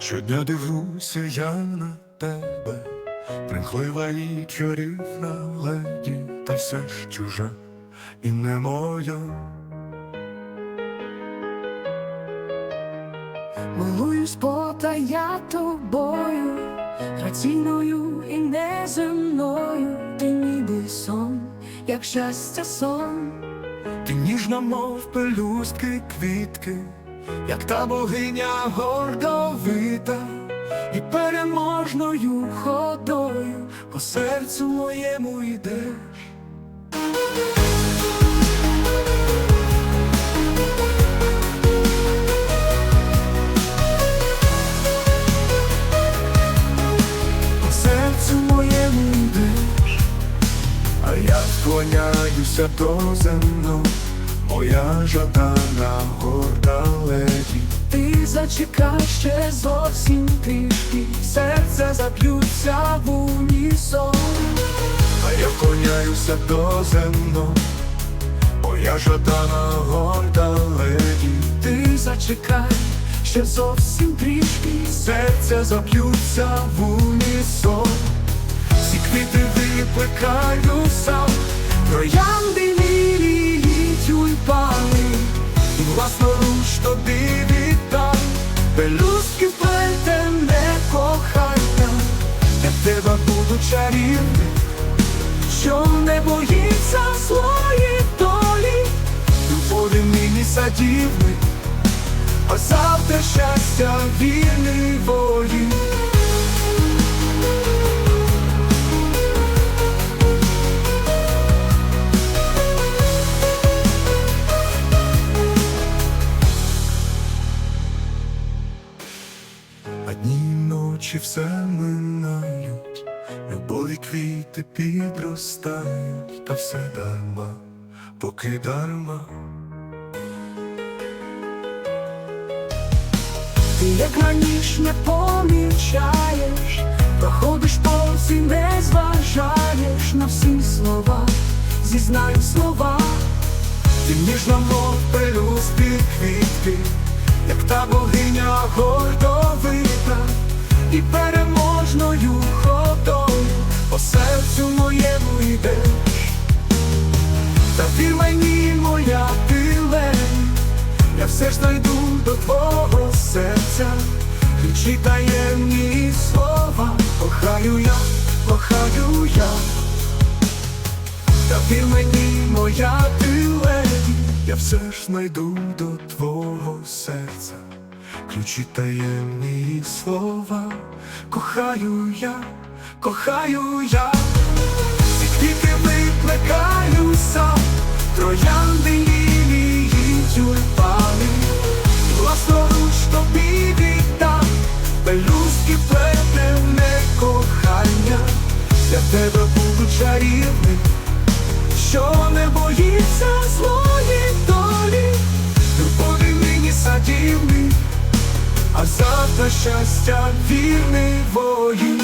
Щодня дивлюся я на тебе, примхлива і чарівна леді, та все ж чужа і не моя. Милуюсь потая тобою, граційною і неземною, ти ніби сон, як щастя сон. Ти ніжна, мов пелюстки квітки, як та богиня гордовита, і переможною ходою по серцю моєму йдеш. По серцю моєму йдеш, а я склоняюся до земно, моя жадана горда леді. Ти зачекай ще зовсім серце заб'ються в унісон. А я вклоняюся до земно, моя жадана горда леді. Ти зачекай ще зовсім трішки, Серця заб'ються в унісон, всі квіти викликаю сам, троянди лілії тюльпани. і власноруч тобі віддам, буду що не боїться злої долі, любові нині садівник, а завтра щастя вільний волі. А дні й ночі все минають, любові квіти підростають, та все дарма, поки дарма. ти як на ніч не помічаєш, проходиш повз і не зважаєш на всі слова, зізнаю слова, Ти ніжна, мов пелюстки квітки, як та богиня гордовита, і все ж знайду до твого серця, ключі таємні слова, кохаю я, кохаю я, та вір мені, моя ти леді, я все ж знайду до твого серця, ключі таємні слова, кохаю я, кохаю я, і квіти викликаю сам, тебе буду чарівним, що не боїться злої долі, любові нині садівний, а завтра щастя вірний воїн.